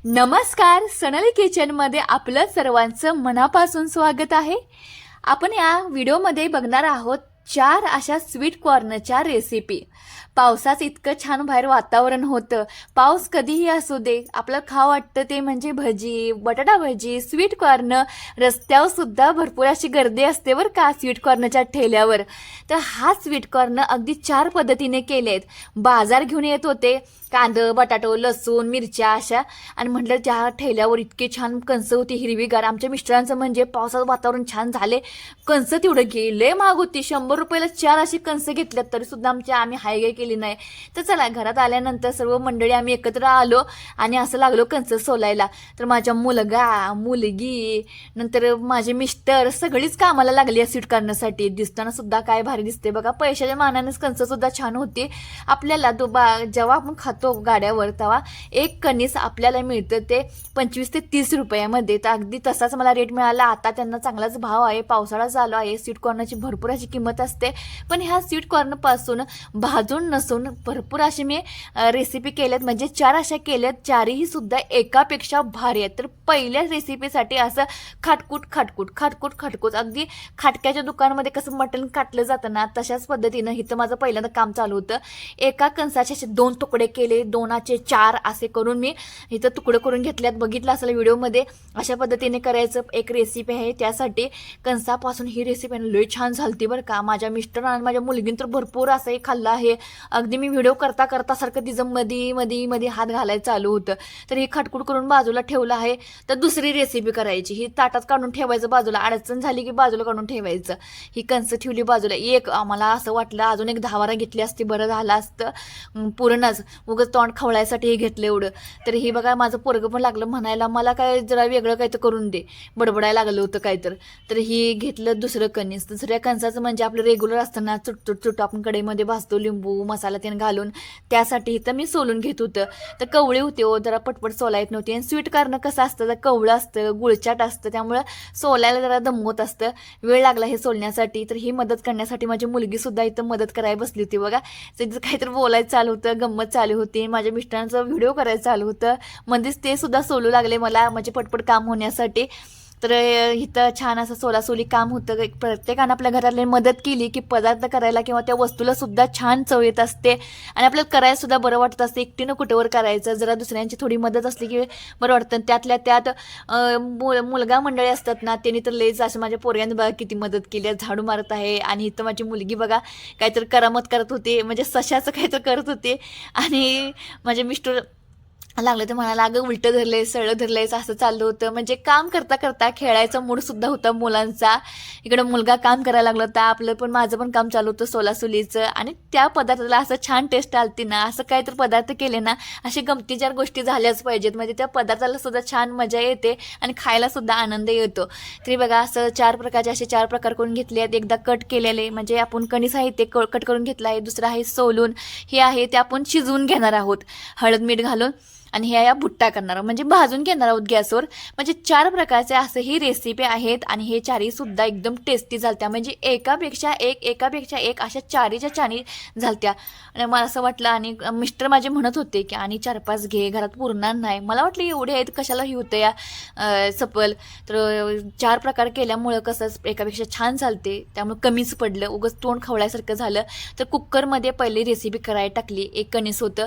नमस्कार सनली किचनमध्ये आपलं सर्वांचं मनापासून स्वागत आहे. आपण या व्हिडिओमध्ये बघणार आहोत चार अशा स्वीट कॉर्नच्या रेसिपी पावसाचं इतकं छान बाहेर वातावरण होतं. पाऊस कधीही असू दे आपलं खावं वाटतं ते म्हणजे भजी बटाटा भजी स्वीट कॉर्न. रस्त्यावर सुद्धा भरपूर अशी गर्दी असते बरं का स्वीट कॉर्नच्या ठेल्यावर. तर हा स्वीट कॉर्न अगदी चार पद्धतीने केले आहेत बाजार घेऊन येत होते कांदं बटाटो लसूण मिरच्या अशा. आणि म्हटलं त्या ठेल्यावर इतके छान कणसं होती हिरवीगार. आमच्या मिस्टरांचं म्हणजे पावसाचं वातावरण छान झाले. कणसं तेवढं गेले महाग होती. शंभर रुपयाला चार अशी कणसं घेतल्यात तरी सुद्धा आमच्या आम्ही हायगाय केली नाही. तर चला घरात आल्यानंतर सर्व मंडळी आम्ही एकत्र आलो आणि असं लागलो कंच सोलायला. तर माझ्या मुलगा मुलगी नंतर माझे मिस्टर सगळीच कामाला लागली सीट स्वीट करण्यासाठी दिसताना सुद्धा काय भारी दिसते बघा. पैशाच्या मानानेच कंच सुद्धा छान होती. आपल्याला दुबा बा जेव्हा आपण खातो गाड्यावर तेव्हा एक कणीस आपल्याला मिळतं ते पंचवीस ते तीस रुपयामध्ये. तर अगदी तसाच मला रेट मिळाला. आता त्यांना चांगलाच भाव आहे. पावसाळा चालू आहे. स्वीट कॉर्नरची भरपूर अशी किंमत असते. पण ह्या स्वीट कॉर्नरपासून भाजून नसून भरपूर अशी मी रेसिपी केल्यात. म्हणजे चार अशा केल्यात चारही सुद्धा एकापेक्षा भारी आहेत. तर पहिल्याच रेसिपीसाठी असं खाटकूट खाटकूट खाटकूट खाटकूट. अगदी खाटक्याच्या दुकानामध्ये कसं मटण काटलं जातं ना तशाच पद्धतीनं इथं माझं पहिल्यांदा काम चालू होतं. एका कणसाचे असे दोन तुकडे केले दोनाचे चार असे करून मी इथं तुकडे करून घेतल्यात. बघितलं असेल व्हिडिओमध्ये अशा पद्धतीने करायचं एक रेसिपी आहे. त्यासाठी कणसापासून ही रेसिपी लय छान झालती बरं का. माझ्या मिस्टर आणि माझ्या मुलगीनं तर भरपूर असंही खाल्लं आहे. अगदी मी व्हिडिओ करता करता सारखं तिचं मधी मधी मधी हात घालायचं चालू होतं. तर हे खटकुट करून बाजूला ठेवलं आहे. तर दुसरी रेसिपी करायची. ही ताटात काढून ठेवायचं बाजूला. अडचण झाली की बाजूला काढून ठेवायचं. ही कंस ठेवली बाजूला. एक आम्हाला असं वाटलं अजून एक दहावारा घेतली असती बरं झालं असतं. पूर्णच. उगच तोंड खवळायसाठी हे घेतलं एवढं. तर हे बघा माझं पोरगं पण लागलं म्हणायला मला काय जरा वेगळं काय तर करून दे. बडबडायला लागलं होतं काय तर तर ही घेतलं दुसरं कणीस. दुसऱ्या कणसाचं म्हणजे आपलं रेग्युलर असतं ना चुट आपण कढईमध्ये भाजतो लिंबू मसाला त्यानं घालून त्यासाठी इथं मी सोलून घेत होतं. तर कवळी होते हो जरा पटपट सोला येत नव्हती. आणि स्वीट करणं कसं असतं तर कवळं असतं गुळचाट असतं त्यामुळं सोलायला जरा दमवत असतं. वेळ लागला हे सोलण्यासाठी. तर ही मदत करण्यासाठी माझी मुलगीसुद्धा इथं मदत करायला बसली होती बघा. तिथं काहीतरी बोलायचं चालू होतं गंमत चालू होती. माझ्या मिस्टरांचं व्हिडिओ करायचं चालू होतं. मध्येच ते सुद्धा सोलू लागले मला माझे पटपट काम होण्यासाठी. तर इथं छान असं सोलासोली काम होतं. प्रत्येकानं आपल्या घरातले मदत केली की पदार्थ करायला किंवा त्या वस्तूला सुद्धा छान चव येत असते. आणि आपल्याला करायला सुद्धा बरं वाटत असते. एकटीनं कुठेवर करायचं? जरा दुसऱ्यांची थोडी मदत असली की बरं वाटतं. आणि त्यातल्या त्यात मुलगा मंडळी असतात ना त्यांनी तर लईच असं माझ्या पोरग्याने बघा किती मदत केली आहे, झाडू मारत आहे. आणि इथं माझी मुलगी बघा काहीतरी करामत करत होते. म्हणजे सशाचं काहीतरी करत होते. आणि माझे मिस्टर लागलं तर म्हणाला अगं उलटं धरले सळं धरलंयच असं चाललं होतं. म्हणजे काम करता करता खेळायचा मूड सुद्धा होता मुलांचा. इकडं मुलगा काम करायला लागला होता आपलं पण माझं पण काम चालू होतं सोलासुलीचं. आणि त्या पदार्थाला असं छान टेस्ट आलती ना असं काही तर पदार्थ केले ना असे गमतीदार गोष्टी झाल्याच पाहिजेत. म्हणजे त्या पदार्थाला सुद्धा छान मजा येते आणि खायला सुद्धा आनंद येतो. तरी बघा असं चार प्रकारचे असे चार प्रकार करून घेतले आहेत. एकदा कट केलेले म्हणजे आपण कणीस आहे ते कट करून घेतलं आहे. दुसरं आहे सोलून. हे आहे ते आपण शिजवून घेणार आहोत. हळद मीठ घालून. आणि ह्या या भुट्टा करणार. म्हणजे भाजून घेणार आहोत गॅसवर. म्हणजे चार प्रकारचे असं ही रेसिपी आहेत आणि हे चारही सुद्धा एकदम टेस्टी झालत्या. म्हणजे एकापेक्षा एक एकापेक्षा एक अशा चारीच्या चारी झालत्या. आणि मला असं वाटलं आणि मिस्टर माझे म्हणत होते की आणि चार पाच घे घरात पुरणार नाही. मला वाटलं एवढे आहेत कशाला ही होतं या सफल सपल. तर चार प्रकार केल्यामुळं कसं एकापेक्षा छान चालते. त्यामुळे कमीच पडलं. उगच तोंड खवळ्यासारखं झालं. तर कुकरमध्ये पहिली रेसिपी करायला टाकली. एक कणीस होतं.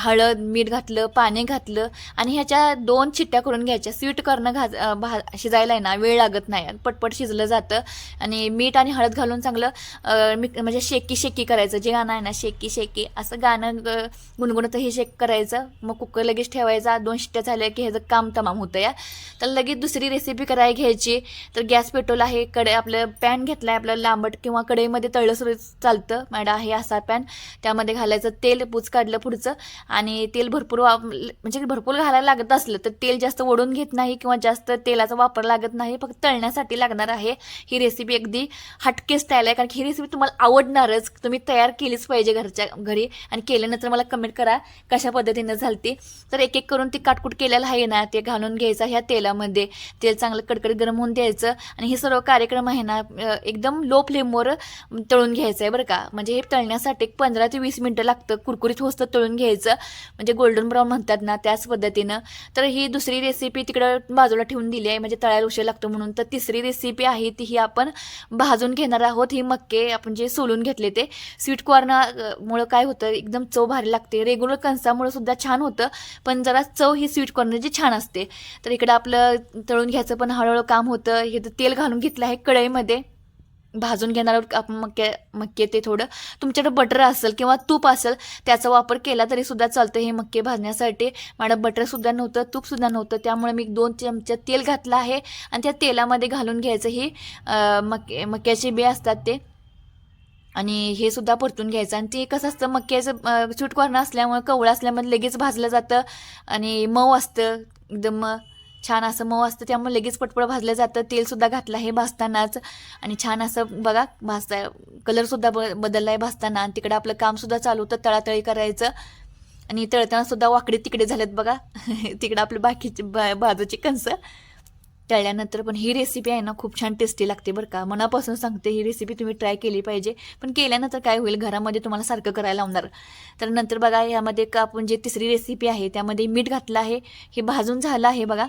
हळद मीठ घातलं पाणी घातलं आणि ह्याच्या दोन चिट्ट्या करून घ्यायच्या. स्वीट करणं घा भा शिजायला आहे ना वेळ लागत नाही. पटपट शिजलं जातं. आणि मीठ आणि हळद घालून चांगलं मी म्हणजे शेकी शेकी करायचं. जे गाणं आहे ना शेकी शेकी. असं गाणं गुणगुणतं गुणगुणत हे शेक करायचं. मग कुकर लगेच ठेवायचा. दोन शिट्ट्या झाल्या की ह्याचं काम तमाम होतं या. तर लगेच दुसरी रेसिपी करायला घ्यायची. तर गॅस पेटवला आहे. कडे आपलं पॅन घेतला आहे आपलं लांबट किंवा कढईमध्ये तळलं सुरू चालतं. मॅडा आहे असा पॅन. त्यामध्ये घालायचं. तेल पूच काढलं पुढचं. आणि तेल भरपूर वा म्हणजे भरपूर घालायला लागत असलं तर तेल जास्त ओढून घेत नाही किंवा जास्त तेलाचा वापर लागत नाही फक्त तळण्यासाठी लागणार आहे ही रेसिपी अगदी हटके स्टाईल आहे. कारण की ही रेसिपी तुम्हाला आवडणारच. तुम्ही तयार केलीच पाहिजे घरच्या घरी. आणि केल्यानंतर मला कमेंट करा कशा पद्धतीनं झालती. तर एक एक करून ती काटकूट केलेलं आहे ना ते घालून घ्यायचं ह्या तेलामध्ये. तेल चांगलं कडकडीत गरम होऊन द्यायचं. आणि हे सर्व कार्यक्रम आहे ना एकदम लो फ्लेमवर तळून घ्यायचं आहे बरं का. म्हणजे हे तळण्यासाठी एक पंधरा ते वीस मिनटं लागतं. कुरकुरीत होस्त तळून घ्यायचं. म्हणजे गोल्डन ब्राऊन म्हणतात ना त्याच पद्धतीनं. तर ही दुसरी रेसिपी तिकडं बाजूला ठेवून दिली आहे. म्हणजे तळायला उशीर लागतो म्हणून. तर तिसरी रेसिपी आहे ती ही आपण भाजून घेणार आहोत. ही मक्के आपण जे सोलून घेतले ते. स्वीट कॉर्नमुळं काय होतं? एकदम चव भारी लागते. रेग्युलर कणसामुळं सुद्धा छान होतं. पण जरा चव ही स्वीट कॉर्नरची छान असते. तर इकडं आपलं तळून घ्यायचं पण हळूहळू काम होतं. हे तेल घालून घेतलं आहे कढईमध्ये. भाजून घेणार आपण मक्के मक्के ते थोडं. तुमच्याकडे बटर असेल किंवा तूप असेल त्याचा वापर केला तरी सुद्धा चालतं हे मक्के भाजण्यासाठी. माझं बटरसुद्धा नव्हतं तूपसुद्धा नव्हतं. त्यामुळे मी दोन चमचे तेल घातलं आहे आणि त्या तेलामध्ये घालून घ्यायचं ही अं, मक्के मक्याचे बे असतात ते. आणि हे सुद्धा परतून घ्यायचं. आणि ते कसं असतं मक्याचं स्वीट कॉर्न असल्यामुळे कवळं असल्यामुळे लगेच भाजलं जातं आणि मऊ असतं एकदम छान असं मऊ असतं त्यामुळे लगेच पटपट भाजलं जातं. तेलसुद्धा घातलं आहे भाजतानाच. आणि छान असं बघा भाजता कलरसुद्धा ब बदलला आहे भाजताना. आणि तिकडं आपलं कामसुद्धा चालू होतं तळातळी करायचं. आणि तळताना सुद्धा वाकडे तिकडे झालेत बघा. तिकडं आपलं बाकीचे बा बाजूचे कणसं. तळल्यानंतर पण ही रेसिपी आहे ना खूप छान टेस्टी लागते बरं का. मनापासून सांगते ही रेसिपी तुम्ही ट्राय केली पाहिजे. पण केल्यानंतर काय होईल घरामध्ये तुम्हाला सारखं करायला लावणार. तर नंतर बघा यामध्ये का आपण जे तिसरी रेसिपी आहे त्यामध्ये मीठ घातलं आहे. हे भाजून झालं आहे बघा.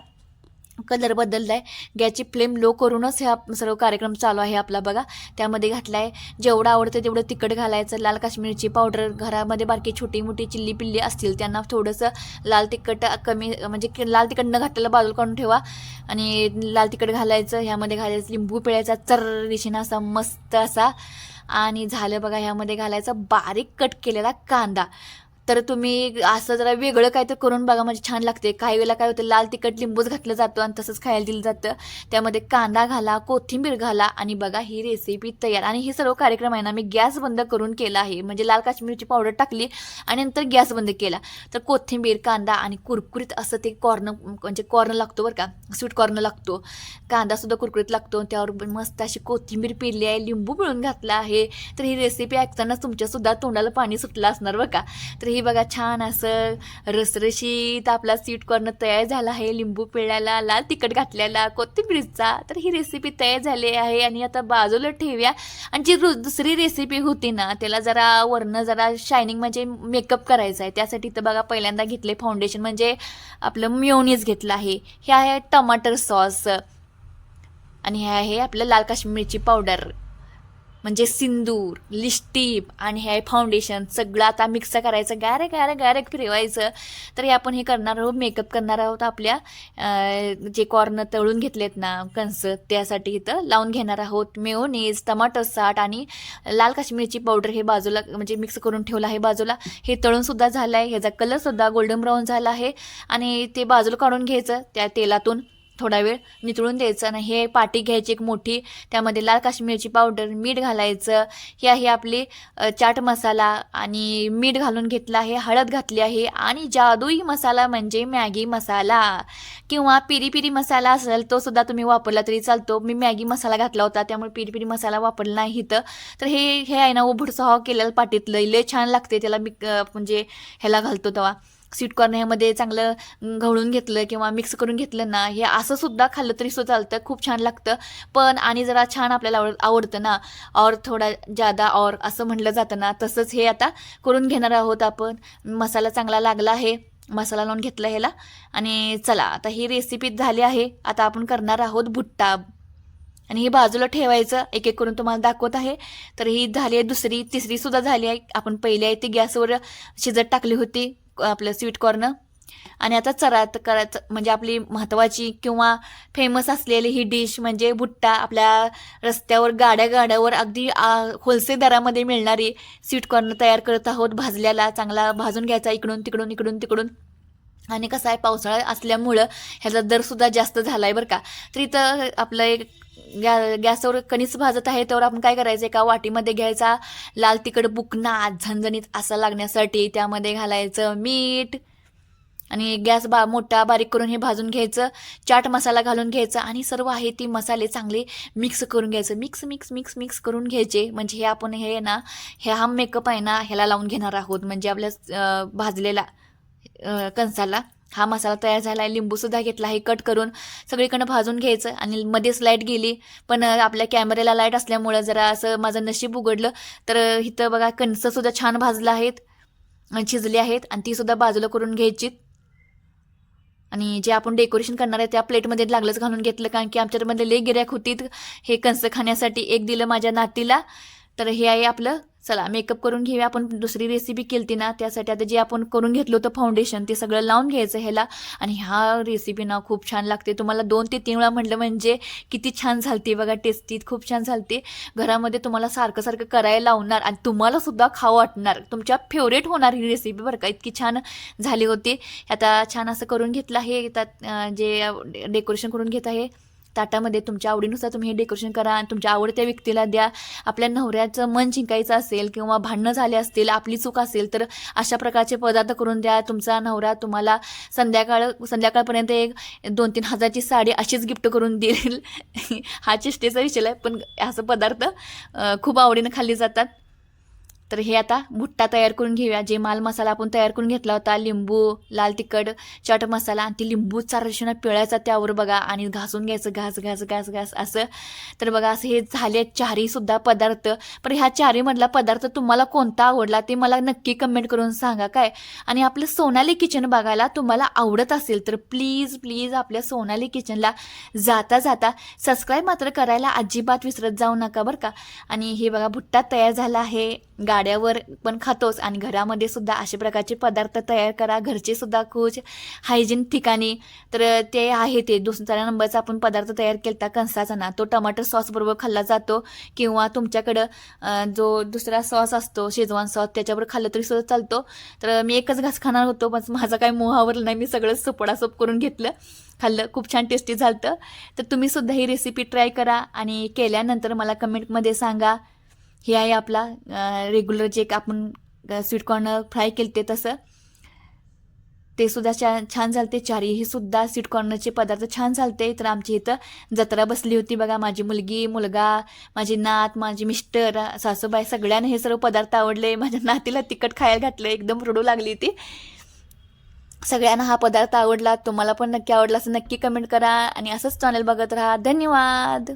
कलर बदलला आहे गॅसची फ्लेम लो करूनच हा सर्व कार्यक्रम चालू आहे आपला बघा. त्यामध्ये घातला आहे जेवढं आवडतं तेवढं तिखट घालायचं लाल काश्मीरची पावडर घरामध्ये बारकी छोटी मोठी चिल्ली पिल्ली असतील त्यांना थोडंसं लाल तिखट कमी म्हणजे लाल तिखट न घातलेलं बाजूला काढून ठेवा. आणि लाल तिखट घालायचं ह्यामध्ये घालायचं लिंबू पिळायचा चर दिशेनं असा मस्त असा. आणि झालं बघा ह्यामध्ये घालायचा बारीक कट केलेला कांदा. तर तुम्ही असं जरा वेगळं काय तर करून बघा म्हणजे छान लागते काही वेळेला काय होतं लाल तिखट लिंबूच घातलं जातं आणि तसंच खायला दिलं जातं. त्यामध्ये कांदा घाला कोथिंबीर घाला आणि बघा ही रेसिपी तयार. आणि हे सर्व कार्यक्रम आहे ना मी गॅस बंद करून केला आहे. म्हणजे लाल काश्मीरची पावडर टाकली आणि नंतर गॅस बंद केला. तर कोथिंबीर कांदा आणि कुरकुरीत असं ते कॉर्न म्हणजे कॉर्न लागतो बरं का स्वीट कॉर्न लागतो. कांदासुद्धा कुरकुरीत लागतो त्यावर मस्त अशी कोथिंबीर पिरली आहे लिंबू पिळून घातला आहे. तर ही रेसिपी ऐकतानाच तुमच्यासुद्धा तोंडाला पाणी सुटलं असणार बरं का. तर ही बघा छान असं रसरशीत आपला स्वीट कॉर्न तयार झाला आहे. लिंबू पिळायला लाल तिखट घातलेला कोथिंबीरचा. तर ही रेसिपी तयार झाली आहे आणि आता बाजूला ठेवूया. आणि जी दुसरी रेसिपी होती ना त्याला जरा वरनं जरा शायनिंग म्हणजे मेकअप करायचा आहे. त्यासाठी तर बघा पहिल्यांदा घेतले फाउंडेशन म्हणजे आपलं म्योनीज घेतलं आहे. हे आहे टमाटर सॉस आणि हे आहे आपलं लाल काश्मीरची पावडर म्हणजे सिंदूर लिस्टिप आणि हे फाउंडेशन सगळं आता मिक्स करायचं गारे गारे गारे फिरवायचं. तर हे आपण हे करणार आहोत मेकअप करणार आहोत आपल्या. जे कॉर्न तळून घेतलेत ना कंस त्यासाठी इथं लावून घेणार आहोत. मेयोनीज टमाटर साठ आणि लाल काश्मीरची पावडर हे बाजूला म्हणजे मिक्स करून ठेवलं आहे बाजूला. हे तळूनसुद्धा झालं आहे ह्याचा कलरसुद्धा गोल्डन ब्राऊन झाला आहे. आणि ते बाजूला काढून घ्यायचं त्या तेलातून. थोडा वेळ नितळून द्यायचं आणि हे पाटी घ्यायची एक मोठी त्यामध्ये लाल काश्मीरची पावडर मीठ घालायचं. हे आहे आपली चाट मसाला आणि मीठ घालून घेतलं आहे हळद घातली आहे आणि जादुई मसाला म्हणजे मॅगी मसाला. किंवा पिरी पिरी मसाला असेल तो सुद्धा तुम्ही वापरला तरी चालतो. मी मॅगी मसाला घातला होता त्यामुळे पिरी पिरी मसाला वापरला नाही इथं. तर हे हे आहे ना उभडसह केलेलं पाटीतलं. लय छान लागते त्याला मी म्हणजे ह्याला घालतो तेव्हा. स्वीट कॉर्न ह्यामध्ये चांगलं घवळून घेतलं किंवा मिक्स करून घेतलं ना हे असं सुद्धा खाल्लं तरी सुद्धा चालतं. खूप छान लागतं. पण आणि जरा छान आपल्याला आवड आवडतं ना और थोडा जादा और असं म्हटलं जातं ना तसंच हे आता करून घेणार आहोत आपण. मसाला चांगला लागला आहे मसाला लावून घेतला ह्याला. आणि चला आता ही रेसिपी झाली आहे. आता आपण करणार आहोत भुट्टा. आणि हे बाजूला ठेवायचं एक एक करून तुम्हाला दाखवत आहे. तर ही झाली आहे दुसरी तिसरी सुद्धा झाली आहे. आपण पहिली आहे ती गॅसवर शिजत टाकली होती. आपलं स्वीट कॉर्न आणि आता चरात करायचं म्हणजे आपली महत्त्वाची किंवा फेमस असलेली ही डिश म्हणजे भुट्टा. आपल्या रस्त्यावर गाड्या गाड्यावर अगदी होलसेल दरामध्ये मिळणारी स्वीट कॉर्न तयार करत आहोत. भाजल्याला चांगला भाजून घ्यायचा इकडून तिकडून इकडून तिकडून. आणि कसं आहे पावसाळा असल्यामुळं ह्याचा दरसुद्धा जास्त झाला आहे बरं का. तर इथं आपलं एक गॅ गॅसवर कणीस भाजत आहे त्यावर आपण काय करायचं एका वाटीमध्ये घ्यायचा लाल तिखट बुकना झणझणीत असा लागण्यासाठी त्यामध्ये घालायचं मीठ आणि गॅस बा मोठा बारीक करून हे भाजून घ्यायचं. चाट मसाला घालून घ्यायचा आणि सर्व आहे ती मसाले चांगले मिक्स करून घ्यायचं. मिक्स मिक्स मिक्स मिक्स करून घ्यायचे. म्हणजे हे आपण हे ना हे हा मेकअप आहे ना ह्याला लावून घेणार आहोत. म्हणजे आपल्या भाजलेला कणसाला. हा मसाला तयार झाला आहे. लिंबूसुद्धा घेतला आहे. कट करून सगळीकडनं भाजून घ्यायचं आणि मध्येच लाइट गेली. पण आपल्या कॅमेऱ्याला लाइट असल्यामुळं जरा असं माझं नशीब उघडलं. तर इथं बघा कणसंसुद्धा छान भाजलं आहेत. शिजली शिजले आहेत आणि ती सुद्धा बाजूला करून घ्यायची. आणि जे आपण डेकोरेशन करणार आहे त्या प्लेटमध्ये लागलंच घालून घेतलं. कारण की आमच्यामध्ये लई गिऱ्याक होती हे कणसं खाण्यासाठी. एक दिलं माझ्या नातीला. तर हे आहे आपलं चला मेकअप करून घेऊया. आपण दुसरी रेसिपी केली ना त्यासाठी आता जे आपण करून घेतलं होतं फाउंडेशन ते सगळं लावून घ्यायचं ह्याला. आणि ह्या रेसिपी ना खूप छान लागते. तुम्हाला दोन ते तीन वेळा म्हटलं म्हणजे किती छान झालती बघा टेस्टी खूप छान झालते. घरामध्ये तुम्हाला सारखं सारखं करायला लावणार आणि तुम्हाला सुद्धा खावं वाटणार. तुमच्या फेवरेट होणार ही रेसिपी बरं का. इतकी छान झाली होती. आता छान असं करून घेतलं आहे. त्यात जे डेकोरेशन करून घेत आहे. ताटामध्ये तुमच्या आवडीनुसार तुम्ही हे डेकोरेशन करा आणि तुमच्या आवडत्या व्यक्तीला द्या. आपल्या नवऱ्याचं मन जिंकायचं असेल किंवा भांडणं झाले असतील आपली चूक असेल तर अशा प्रकारचे पदार्थ करून द्या. तुमचा नवरा तुम्हाला संध्याकाळ संध्याकाळपर्यंत एक दोन तीन हजारची साडी अशीच गिफ्ट करून देईल. हा चेष्टेचा विषय आहे पण असं पदार्थ खूप आवडीनं खाल्ली जातात. तर हे आता भुट्टा तयार करून घेऊया. जे माल मसाला आपण तयार करून घेतला होता लिंबू लाल तिखट चाट मसाला आणि ती लिंबू चारशेनं पिळायचा त्यावर बघा आणि घासून घ्यायचं घास घास घास घास असं. तर बघा असं हे झाले चारीसुद्धा पदार्थ. पण ह्या चारीमधला पदार्थ तुम्हाला कोणता आवडला ते मला नक्की कमेंट करून सांगा काय? आणि आपलं सोनाली किचन बघायला तुम्हाला आवडत असेल तर प्लीज प्लीज आपल्या सोनाली किचनला जाता जाता सबस्क्राईब मात्र करायला अजिबात विसरत जाऊ नका बरं का. आणि हे बघा भुट्टा तयार झाला आहे. गा गाड्यावर पण खातोच आणि घरामध्ये सुद्धा अशा प्रकारचे पदार्थ तयार करा. घरचे सुद्धा खूप हायजीन ठिकाणी तर ते आहे ते. दुसऱ्या नंबरचा आपण पदार्थ तयार केला कणसाचा ना तो टमाटर सॉस बरोबर खाल्ला जातो. किंवा तुमच्याकडं जो दुसरा सॉस असतो शेजवान सॉस त्याच्यावर खाल्लं तरी सुद्धा चालतो. तर मी एकच घास खाणार होतो पण माझा काही मोहावर नाही. मी सगळं सुपडासुप करून घेतलं. खाल्लं खूप छान टेस्टी झालं तर तुम्ही सुद्धा ही रेसिपी ट्राय करा आणि केल्यानंतर मला कमेंटमध्ये सांगा. हे आहे आपला रेग्युलर जे एक आपण स्वीट कॉर्न फ्राय केले ते तसं. ते सुद्धा छान छान झालते चारीही सुद्धा स्वीट कॉर्नरचे पदार्थ छान झालते. तर आमची इथं जत्रा बसली होती बघा. माझी मुलगी मुलगा माझी नात माझी मिस्टर सासूबाई सगळ्यांना हे सर्व पदार्थ आवडले. माझ्या नातीला तिखट खायला घातलं. एकदम रडू लागली ती. सगळ्यांना हा पदार्थ आवडला. तुम्हाला पण नक्की आवडला असं नक्की कमेंट करा. आणि असंच चॅनल बघत राहा. धन्यवाद!